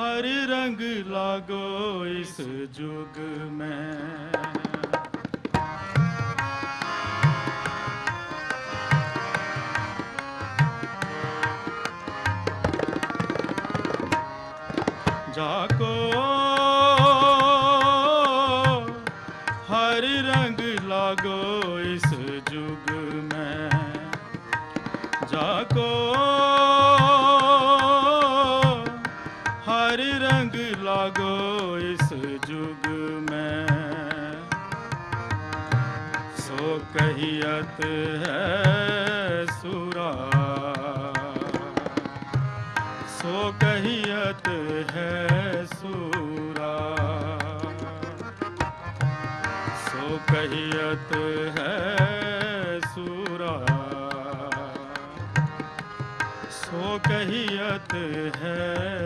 ਹਰ ਰੰਗ ਲਾਗੋ ਇਸ ਜੁਗ ਮੈਂ। ਜਾ ਕੋ ਰੰਗ ਲਾਗੋ ਇਸ ਮੈਂ। ਜਾ ਹਰ ਰੰਗ ਲਾਗੋ ਇਸ ਜੁਗ ਮੈਂ। ਸੋ ਕਹੀਅਤ ਹੈ ਸੁਰਾ। ਸੋ ਕਹੀਅਤ ਹੈ ਸੁਰਾ। ਸੋ ਕਹੀਅਤ ਹੈ ਸੁਰਾ। ਸੋ ਕਹੀਅਤ ਹੈ